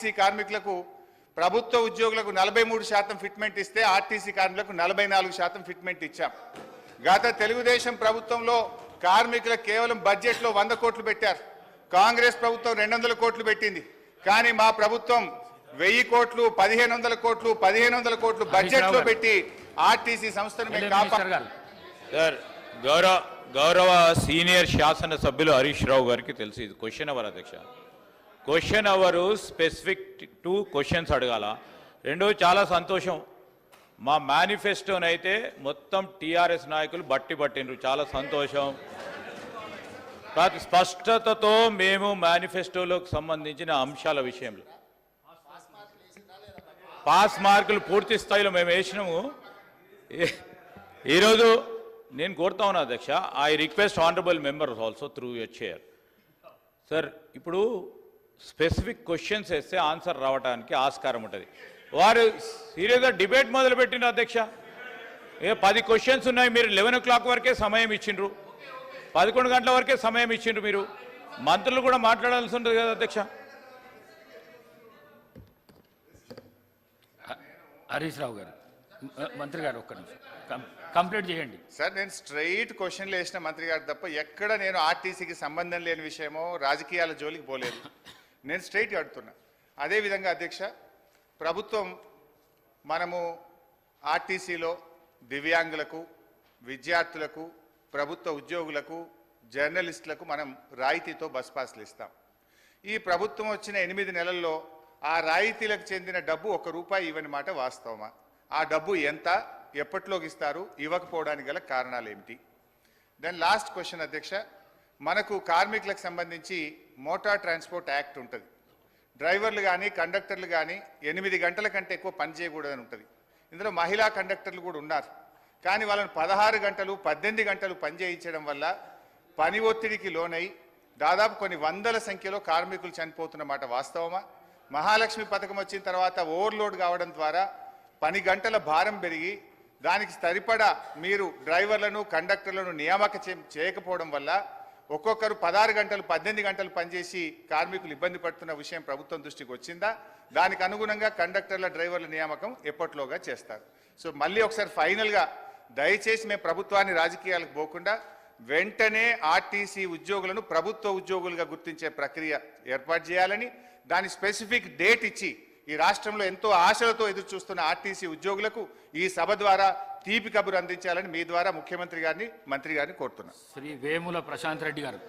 RTC కార్మికులకు ప్రభుత్వ ఉద్యోగులకు నలభై మూడు శాతం ఫిట్మెంట్ ఇస్తే ఆర్టీసీ కార్మికులకు నలభై నాలుగు శాతం ఫిట్మెంట్ ఇచ్చాం. గత తెలుగుదేశం ప్రభుత్వంలో కార్మికులకు కేవలం బడ్జెట్లో వంద కోట్లు పెట్టారు. కాంగ్రెస్ ప్రభుత్వం రెండు వందల కోట్లు పెట్టింది. కానీ మా ప్రభుత్వం వెయ్యి కోట్లు పదిహేను వందల కోట్లు పదిహేను వందల కోట్లు బడ్జెట్లో. పెట్టి ఆర్టీసీ సంస్థను మేము గౌరవ గౌరవ సీనియర్ శాసన సభ్యులు హరీష్ రావు గారికి తెలుసు ఇది క్వశ్చన్ అవర్ అధ్యక్ష. Question hour specific two questions అడగాల. రెండో చాలా సంతోషం. మా మేనిఫెస్టోనైతే మొత్తం టీఆర్ఎస్ నాయకులు బట్టి పట్టిండ్రు. చాలా సంతోషం. స్పష్టతతో మేము మేనిఫెస్టోలోకి సంబంధించిన అంశాల విషయంలో. పాస్ మార్కులు పూర్తి స్థాయిలో మేము వేసినాము. ఈరోజు నేను కోరుతా ఉన్నా అధ్యక్ష I request honourable members also through your chair sir ఇప్పుడు స్పెసిఫిక్ క్వశ్చన్స్ వేస్తే ఆన్సర్ రావడానికి ఆస్కారం ఉంటుంది. వారు సీరియస్గా డిబేట్ మొదలుపెట్టిన అధ్యక్ష. ఏ పది క్వశ్చన్స్ ఉన్నాయి మీరు లెవెన్ ఓ క్లాక్ వరకే సమయం ఇచ్చిండ్రు. పదకొండు గంటల వరకే సమయం ఇచ్చిండ్రు మీరు. మంత్రులు కూడా మాట్లాడాల్సి ఉంటుంది కదా అధ్యక్ష. హరీష్ రావు గారు మంత్రి గారు ఒక్క నిమిషం. కంప్లీట్ చేయండి. సార్ నేను స్ట్రైట్ క్వశ్చన్లు వేసిన మంత్రి గారు తప్ప ఎక్కడ నేను ఆర్టీసీకి సంబంధం లేని విషయమో రాజకీయాల జోలికి పోలేదు. నేను స్ట్రైట్ అడుగుతున్నా అదేవిధంగా అధ్యక్ష ప్రభుత్వం మనము ఆర్టీసీలో దివ్యాంగులకు విద్యార్థులకు ప్రభుత్వ ఉద్యోగులకు జర్నలిస్టులకు మనం రాయితీతో బస్ పాస్లు ఇస్తాం. ఈ ప్రభుత్వం వచ్చిన ఎనిమిది నెలల్లో ఆ రాయితీలకు చెందిన డబ్బు ఒక రూపాయి ఇవ్వని మాట వాస్తవమా? ఆ డబ్బు ఎంత ఎప్పట్లోకి ఇస్తారు? ఇవ్వకపోవడానికి గల కారణాలు ఏమిటి? దెన్ లాస్ట్ క్వశ్చన్ అధ్యక్ష మనకు కార్మికులకు సంబంధించి మోటార్ ట్రాన్స్పోర్ట్ యాక్ట్ ఉంటుంది. డ్రైవర్లు కానీ కండక్టర్లు కానీ ఎనిమిది గంటల కంటే ఎక్కువ పని చేయకూడదని ఉంటుంది. ఇందులో మహిళా కండక్టర్లు కూడా ఉన్నారు. కానీ వాళ్ళని పదహారు గంటలు పద్దెనిమిది గంటలు పని చేయించడం వల్ల పని ఒత్తిడికి లోనై దాదాపు కొన్ని వందల సంఖ్యలో కార్మికులు చనిపోతున్నమాట వాస్తవమా? మహాలక్ష్మి పథకం వచ్చిన తర్వాత ఓవర్లోడ్ కావడం ద్వారా పని గంటల భారం పెరిగి దానికి సరిపడా మీరు డ్రైవర్లను కండక్టర్లను నియామక చేయకపోవడం వల్ల ఒక్కొక్కరు పదహారు గంటలు పద్దెనిమిది గంటలు పనిచేసి కార్మికులు ఇబ్బంది పడుతున్న విషయం ప్రభుత్వం దృష్టికి వచ్చిందా? దానికి అనుగుణంగా కండక్టర్ల డ్రైవర్ల నియామకం ఎప్పట్లోగా చేస్తారు? సో మళ్ళీ ఒకసారి ఫైనల్గా దయచేసి మేము ప్రభుత్వాన్ని రాజకీయాలకు పోకుండా వెంటనే ఆర్టీసీ ఉద్యోగులను ప్రభుత్వ ఉద్యోగులుగా గుర్తించే ప్రక్రియ ఏర్పాటు చేయాలని దాని స్పెసిఫిక్ డేట్ ఇచ్చి ఈ రాష్ట్రంలో ఎంతో ఆశలతో ఎదురు చూస్తున్న ఆర్టీసీ ఉద్యోగులకు ఈ సభ ద్వారా తీపి కబురు అందించాలని మీ ద్వారా ముఖ్యమంత్రి గారిని మంత్రి గారిని కోరుతున్నాను శ్రీ వేముల ప్రశాంత్ రెడ్డి గారు.